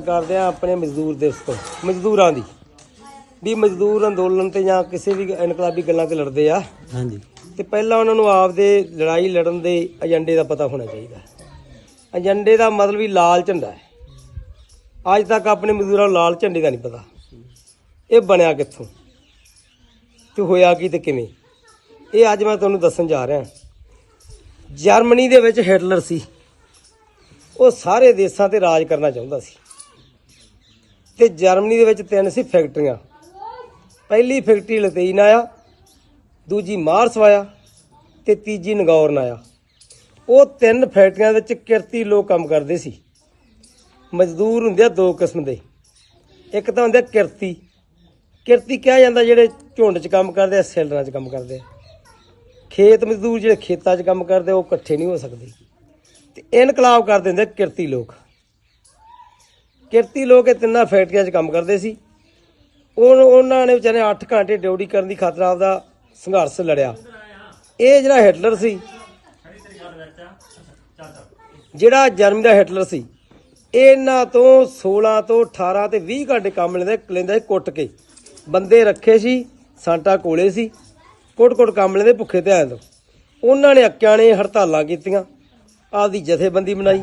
ਕਰਦੇ ਆ ਆਪਣੇ ਮਜ਼ਦੂਰ ਦਿਵਸ ਤੋਂ ਮਜ਼ਦੂਰਾਂ ਦੀ। ਵੀ ਮਜ਼ਦੂਰ ਅੰਦੋਲਨ ਤੇ ਜਾਂ ਕਿਸੇ ਵੀ ਇਨਕਲਾਬੀ ਗੱਲਾਂ ਤੇ ਲੜਦੇ ਆ। ਹਾਂਜੀ। ਤੇ ਪਹਿਲਾਂ ਉਹਨਾਂ ਨੂੰ ਆਪਦੇ ਲੜਾਈ ਲੜਨ ਦੇ ਏਜੰਡੇ ਦਾ ਪਤਾ ਹੋਣਾ ਚਾਹੀਦਾ। ਏਜੰਡੇ ਦਾ ਮਤਲਬ ਵੀ ਲਾਲ ਝੰਡਾ ਹੈ। ਅੱਜ ਤੱਕ ਆਪਣੇ ਮਜ਼ਦੂਰਾਂ ਨੂੰ ਲਾਲ ਝੰਡੇ ਦਾ ਨਹੀਂ ਪਤਾ। ਇਹ ਬਣਿਆ ਕਿੱਥੋਂ? ਤੇ ਹੋਇਆ ਕੀ ਤੇ ਕਿਵੇਂ? ਇਹ ਅੱਜ ਮੈਂ ਤੁਹਾਨੂੰ ਦੱਸਣ ਜਾ ਰਿਹਾ। ਜਰਮਨੀ ਦੇ ਵਿੱਚ ਹਿਟਲਰ ਸੀ। ਉਹ ਸਾਰੇ ਦੇਸ਼ਾਂ ਤੇ ਰਾਜ ਕਰਨਾ ਚਾਹੁੰਦਾ ਸੀ। ਤੇ ਜਰਮਨੀ ਦੇ ਵਿੱਚ ਤਿੰਨ ਸੀ ਫੈਕਟਰੀਆਂ। ਪਹਿਲੀ ਫੈਕਟਰੀ ਲਤੇਈਨ ਆਇਆ ਦੂਜੀ ਮਾਰਸ ਆਇਆ ਤੇ ਤੀਜੀ ਨਗੌਰਨ ਆਇਆ ਉਹ ਤਿੰਨ ਫੈਕਟਰੀਆਂ ਵਿੱਚ ਕਿਰਤੀ ਲੋਕ ਕੰਮ ਕਰਦੇ ਸੀ। ਮਜ਼ਦੂਰ ਹੁੰਦੇ ਆ ਦੋ ਕਿਸਮ ਦੇ। ਇੱਕ ਤਾਂ ਹੁੰਦੇ ਆ ਕਿਰਤੀ। ਕਿਰਤੀ ਕਿਹਾ ਜਾਂਦਾ ਜਿਹੜੇ ਝੁੰਡ 'ਚ ਕੰਮ ਕਰਦੇ ਆ ਸੈਲਰਾਂ 'ਚ ਕੰਮ ਕਰਦੇ ਆ। ਖੇਤ ਮਜ਼ਦੂਰ ਜਿਹੜੇ ਖੇਤਾਂ 'ਚ ਕੰਮ ਕਰਦੇ ਉਹ ਇਕੱਠੇ ਨਹੀਂ ਹੋ ਸਕਦੇ। ਤੇ ਇਨਕਲਾਬ ਕਰਦੇ ਹੁੰਦੇ ਕਿਰਤੀ ਲੋਕ। ਕਿਰਤੀ ਲੋਕ ਇਹ ਤਿੰਨਾਂ ਫੈਕਟਰੀਆਂ 'ਚ ਕੰਮ ਕਰਦੇ ਸੀ। ਉਹ ਉਹਨਾਂ ਨੇ ਵਿਚਾਰੇ 8 ਘੰਟੇ ਡਿਊਟੀ ਕਰਨ ਦੀ ਖਾਤਰ ਆਪਦਾ ਸੰਘਰਸ਼ ਲੜਿਆ। ਇਹ ਜਿਹੜਾ ਹਿਟਲਰ ਸੀ, ਜਿਹੜਾ ਜਰਮਨੀ ਦਾ ਹਿਟਲਰ ਸੀ, ਇਹਨਾਂ ਤੋਂ 16 ਤੋਂ 18 ਤੇ 20 ਘੰਟੇ ਕੰਮ ਲੈਂਦੇ ਲੈਂਦਾ ਸੀ ਕੁੱਟ ਕੇ। ਬੰਦੇ ਰੱਖੇ ਸੀ, ਸਾਂਟਾ ਕੋਲੇ ਸੀ, ਕੁੱਟ-ਕੁੱਟ ਕੰਮ ਲੈਂਦੇ ਭੁੱਖੇ ਤੇ ਆਏ ਤੋਂ। ਉਹਨਾਂ ਨੇ ਅੱਕਿਆਂ ਨੇ ਹੜਤਾਲਾਂ ਕੀਤੀਆਂ, ਆਪਦੀ ਜਥੇਬੰਦੀ ਬਣਾਈ।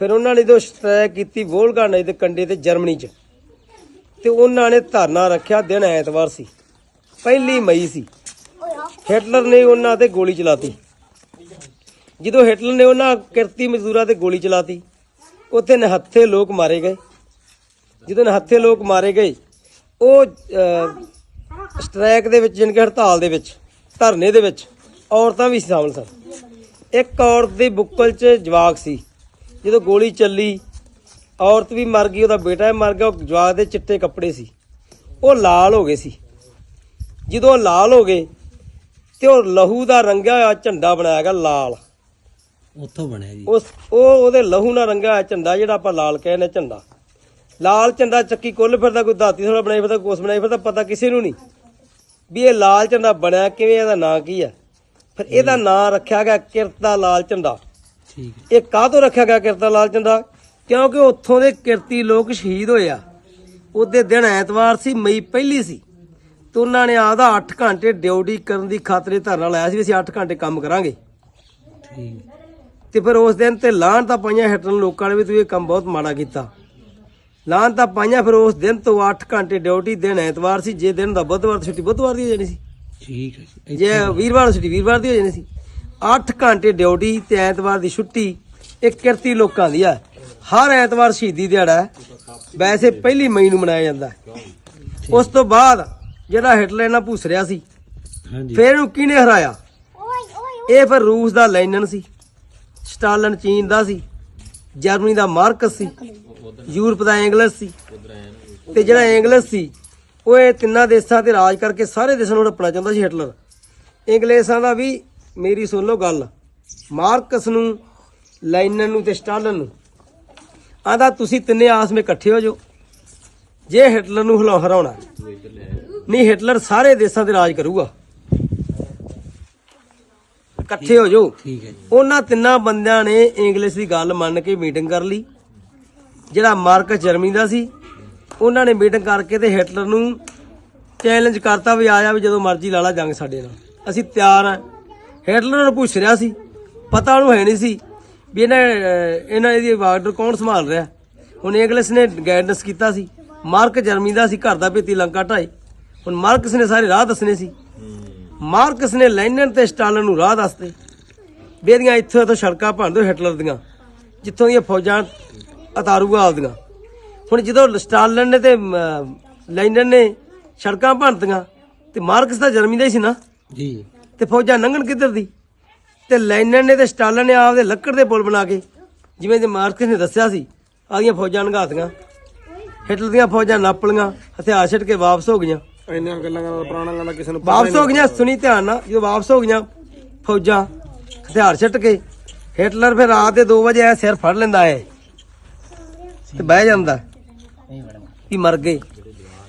ਫਿਰ ਉਹਨਾਂ ਨੇ ਜਦੋਂ ਸਟ੍ਰਾਈਕ ਕੀਤੀ ਵੋਲਗਾ ਨਦੀ ਦੇ ਕੰਡੇ ਤੇ ਜਰਮਨੀ 'ਚ। ਤੇ ਉਹਨਾਂ ਨੇ ਧਰਨਾ ਰੱਖਿਆ ਦਿਨ ਐਤਵਾਰ ਸੀ। ਪਹਿਲੀ ਮਈ ਸੀ। ਹਿਟਲਰ ਨੇ ਉਹਨਾਂ ਤੇ ਗੋਲੀ ਚਲਾਤੀ। ਜਦੋਂ ਹਿਟਲਰ ਨੇ ਉਹਨਾਂ ਕਿਰਤੀ ਮਜ਼ਦੂਰਾਂ ਤੇ ਗੋਲੀ ਚਲਾਤੀ ਉੱਥੇ ਨਿਹੱਥੇ ਲੋਕ ਮਾਰੇ ਗਏ। ਜਦੋਂ ਨਿਹੱਥੇ ਲੋਕ ਮਾਰੇ ਗਏ ਉਹ ਅਹ, ਸਟ੍ਰਾਈਕ ਦੇ ਵਿੱਚ ਜਾਣੀ ਕਿ ਹੜਤਾਲ ਦੇ ਵਿੱਚ ਧਰਨੇ ਦੇ ਵਿੱਚ ਔਰਤਾਂ ਵੀ ਸ਼ਾਮਲ ਸਨ। ਇੱਕ ਔਰਤ ਦੀ ਬੁੱਕਲ 'ਚ ਜਵਾਕ ਸੀ। ਜਦੋਂ ਗੋਲੀ ਚੱਲੀ ਔਰਤ ਵੀ ਮਰ ਗਈ ਉਹਦਾ ਬੇਟਾ ਵੀ ਮਰ ਗਿਆ ਉਹ ਜਵਾਕ ਦੇ ਚਿੱਟੇ ਕੱਪੜੇ ਸੀ। ਉਹ ਲਾਲ ਹੋ ਗਏ ਸੀ। ਜਦੋਂ ਲਾਲ ਹੋ ਗਏ ਤੇ ਉਹ ਲਹੂ ਦਾ ਰੰਗਿਆ ਹੋਇਆ ਝੰਡਾ ਬਣਾਇਆ ਗਿਆ ਲਾਲ। ਉੱਥੋਂ ਬਣਿਆ ਜੀ। ਉਸ ਉਹ ਉਹਦੇ ਲਹੂ ਨਾਲ ਰੰਗਿਆ ਹੋਇਆ ਝੰਡਾ ਜਿਹੜਾ ਆਪਾਂ ਲਾਲ ਕਹਿੰਦੇ ਝੰਡਾ। ਲਾਲ ਝੰਡਾ ਚੱਕੀ ਕੁੱਲ ਫਿਰਦਾ ਕੋਈ ਦਾਤੀ ਥੋੜਾ ਬਣਾਈ ਫਿਰਦਾ ਕੋਸ ਬਣਾਈ ਫਿਰਦਾ ਪਤਾ ਕਿਸੇ ਨੂੰ ਨਹੀਂ ਵੀ ਇਹ ਲਾਲ ਝੰਡਾ ਬਣਿਆ ਕਿਵੇਂ ਇਹਦਾ ਨਾਂ ਕੀ ਹੈ। ਫਿਰ ਇਹਦਾ ਨਾਂ ਰੱਖਿਆ ਗਿਆ ਕਿਰਤਾ ਲਾਲ ਝੰਡਾ। ਠੀਕ ਇਹ ਕਾਹਤੋਂ ਰੱਖਿਆ ਗਿਆ ਕਿਰਤਾ ਲਾਲ ਝੰਡਾ ਕਿਉਂਕਿ ਉੱਥੋਂ ਦੇ ਕਿਰਤੀ ਲੋਕ ਸ਼ਹੀਦ ਹੋਏ ਆ। ਉਹਦੇ ਦਿਨ ਐਤਵਾਰ ਸੀ ਮਈ ਪਹਿਲੀ ਸੀ। ਤੇ ਉਹਨਾਂ ਨੇ ਆਪਦਾ 8 ਘੰਟੇ ਡਿਊਟੀ ਕਰਨ ਦੀ ਖਾਤਰ ਧਰਨਾ ਲਾਇਆ ਸੀ ਵੀ ਅਸੀਂ 8 ਘੰਟੇ ਕੰਮ ਕਰਾਂਗੇ। ਠੀਕ। ਤੇ ਫਿਰ ਉਸ ਦਿਨ ਤੇ ਲਾਹਣ ਤਾਂ ਪਾਈਆਂ ਹਿਟਲਰ ਲੋਕਾਂ ਨੇ ਵੀ ਤੂੰ ਇਹ ਕੰਮ ਬਹੁਤ ਮਾੜਾ ਕੀਤਾ। ਲਾਹਣ ਤਾਂ ਪਾਈਆਂ ਫਿਰ ਉਸ ਦਿਨ ਤੋਂ 8 ਘੰਟੇ ਡਿਊਟੀ ਦਿਨ ਐਤਵਾਰ ਸੀ ਜੇ ਦਿਨ ਦਾ ਬੁੱਧਵਾਰ ਛੁੱਟੀ ਬੁੱਧਵਾਰ ਦੀ ਹੋ ਜਾਣੀ ਸੀ। ਠੀਕ ਹੈ ਜੀ। ਵੀਰਵਾਰ ਛੁੱਟੀ ਵੀਰਵਾਰ ਦੀ ਹੋ ਜਾਣੀ ਸੀ। 8 ਘੰਟੇ ਡਿਊਟੀ ਤੇ ਐਤਵਾਰ ਦੀ ਛੁੱਟੀ ਇਹ ਕਿਰਤੀ ਲੋਕਾਂ ਦੀ ਆ। ਹਰ ਐਤਵਾਰ ਸ਼ਹੀਦੀ ਦਿਹਾੜਾ ਹੈ। ਵੈਸੇ ਪਹਿਲੀ ਮਈ ਨੂੰ ਮਨਾਇਆ ਜਾਂਦਾ ਹੈ। ਉਸ ਤੋਂ ਬਾਅਦ ਜਿਹੜਾ ਹਿਟਲਰ ਇਹਨਾਂ ਭੂਸਰਿਆ ਸੀ ਹਾਂਜੀ। ਫਿਰ ਇਹਨੂੰ ਕਿਹਨੇ ਹਰਾਇਆ? ਇਹ ਫਿਰ ਰੂਸ ਦਾ ਲੈਨਨ ਸੀ ਸਟਾਲਨ ਚੀਨ ਦਾ ਸੀ ਜਰਮਨੀ ਦਾ ਮਾਰਕਸ ਸੀ ਯੂਰਪ ਦਾ ਇੰਗਲਿਸ ਸੀ। ਤੇ ਜਿਹੜਾ ਇੰਗਲਿਸ ਸੀ ਉਹ ਇਹ ਤਿੰਨਾਂ ਦੇਸ਼ਾਂ ਤੇ ਰਾਜ ਕਰਕੇ ਸਾਰੇ ਦੇਸ਼ਾਂ ਨੂੰ ਹੜਪਣਾ ਚਾਹੁੰਦਾ ਸੀ ਹਿਟਲਰ ਇੰਗਲਿਸ਼ਾਂ ਦਾ ਵੀ ਮੇਰੀ ਸੁਣ ਲਓ ਗੱਲ। ਮਾਰਕਸ ਨੂੰ ਲੈਨਨ ਨੂੰ ਤੇ ਸਟਾਲਨ ਨੂੰ। ਆਂਦਾ ਤੁਸੀਂ ਤਿੰਨੇ ਆਸ ਵਿੱਚ ਇਕੱਠੇ ਹੋ ਜਾਓ। ਜੇ ਹਿਟਲਰ ਨੂੰ ਹਿਲਾ ਹਰਾਉਣਾ ਨਹੀਂ ਹਿਟਲਰ ਸਾਰੇ ਦੇਸ਼ਾਂ ਤੇ ਰਾਜ ਕਰੂਗਾ। ਇਕੱਠੇ ਹੋ ਜਾਓ। ਠੀਕ ਹੈ ਜੀ। ਉਹਨਾਂ ਤਿੰਨਾਂ ਬੰਦਿਆਂ ਨੇ ਇੰਗਲਿਸ਼ ਦੀ ਗੱਲ ਮੰਨ ਕੇ ਮੀਟਿੰਗ ਕਰ ਲਈ। ਜਿਹੜਾ ਮਾਰਕਸ ਜਰਮਨੀ ਦਾ ਸੀ ਉਹਨਾਂ ਨੇ ਮੀਟਿੰਗ ਕਰਕੇ ਤੇ ਹਿਟਲਰ ਨੂੰ ਚੈਲੰਜ ਕਰਤਾ ਵੀ ਆ ਜਾ ਵੀ ਜਦੋਂ ਮਰਜ਼ੀ ਲਾ ਲਾ ਜੰਗ ਸਾਡੇ ਨਾਲ। ਅਸੀਂ ਤਿਆਰ ਆ ਹਿਟਲਰ ਨੂੰ ਪੁੱਛ ਰਿਹਾ ਸੀ। ਪਤਾ ਉਹਨੂੰ ਹੈ ਨਹੀਂ ਸੀ ਵੀ ਇਹਨਾਂ ਇਹਨਾਂ ਇਹਦੀ ਬਾਰਡਰ ਕੌਣ ਸੰਭਾਲ ਰਿਹਾ। ਹੁਣ ਇੰਗਲਿਸ਼ ਨੇ ਗਾਈਡੈਂਸ ਕੀਤਾ ਸੀ। ਮਾਰਕ ਜਰਮਨੀ ਦਾ ਸੀ ਘਰ ਦਾ ਭੇਤੀ ਲੰਕਾ ਢਾਈ। ਹੁਣ ਮਾਰਕਸ ਨੇ ਸਾਰੇ ਰਾਹ ਦੱਸਣੇ ਸੀ। ਮਾਰਕਸ ਨੇ ਲੈਨਨ ਤੇ ਸਟਾਲਨ ਨੂੰ ਰਾਹ ਦੱਸਦੇ ਵੀ ਇਹਦੀਆਂ ਇੱਥੋਂ ਤੋਂ ਸੜਕਾਂ ਭੰਨ ਦਿਓ ਹਿਟਲਰ ਦੀਆਂ। ਜਿੱਥੋਂ ਦੀਆਂ ਫੌਜਾਂ ਅਤਾਰੂਗਾ ਆਪਦੀਆਂ। ਹੁਣ ਜਦੋਂ ਸਟਾਲਨ ਨੇ ਤੇ ਅਮ, ਲੈਨਨ ਨੇ ਸੜਕਾਂ ਭੰਨਤੀਆਂ ਤੇ ਮਾਰਕਸ ਤਾਂ ਜਰਮਨੀ ਦਾ ਹੀ ਸੀ ਨਾ? ਜੀ। ਤੇ ਫੌਜਾਂ ਲੰਘਣ ਕਿੱਧਰ ਦੀ? ਤੇ ਲੈਨਨ ਨੇ ਤੇ ਸਟਾਲਨ ਨੇ ਆਪਦੇ ਲੱਕੜ ਦੇ ਪੁਲ ਬਣਾ ਕੇ ਜਿਵੇਂ ਜੇ ਮਾਰਕਸ ਨੇ ਦੱਸਿਆ ਸੀ ਆਦੀਆਂ ਫੌਜਾਂ ਲੰਘਾਤੀਆਂ ਹਿਟਲਰ ਦੀਆਂ ਫੌਜਾਂ ਨੱਪ ਲਈਆਂ ਹਥਿਆਰ ਛੱਡ ਕੇ ਵਾਪਸ ਹੋ ਗਈਆਂ। ਇੰਨੀਆਂ ਗੱਲਾਂ ਦਾ ਪੁਰਾਣਾ ਗੱਲਾਂ ਕਿਸੇ ਨੂੰ ਵਾਪਸ ਹੋ ਗਈਆਂ ਸੁਣੀ ਧਿਆਨ ਨਾਲ ਜਦੋਂ ਵਾਪਸ ਹੋ ਗਈਆਂ ਫੌਜਾਂ ਹਥਿਆਰ ਛੱਟ ਕੇ ਹਿਟਲਰ ਫਿਰ ਰਾਤ ਦੇ 2 ਵਜੇ ਆ ਸਿਰ ਫੜ ਲੈਂਦਾ ਹੈ ਤੇ ਬਹਿ ਜਾਂਦਾ ਵੀ ਮਰ ਗਏ।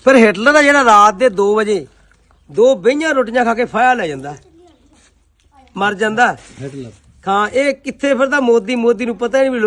ਫਿਰ ਹਿਟਲਰ ਦਾ ਜਿਹੜਾ ਰਾਤ ਦੇ 2 ਵਜੇ ਦੋ ਬਈਆਂ ਰੋਟੀਆਂ ਖਾ ਕੇ ਫਾਇਆ ਲੈ ਜਾਂਦਾ। ਮਰ ਜਾਂਦਾ। ਹਾਂ ਇਹ ਕਿੱਥੇ ਫਿਰਦਾ? ਮੋਦੀ ਮੋਦੀ ਨੂੰ ਪਤਾ ਹੀ ਨਹੀਂ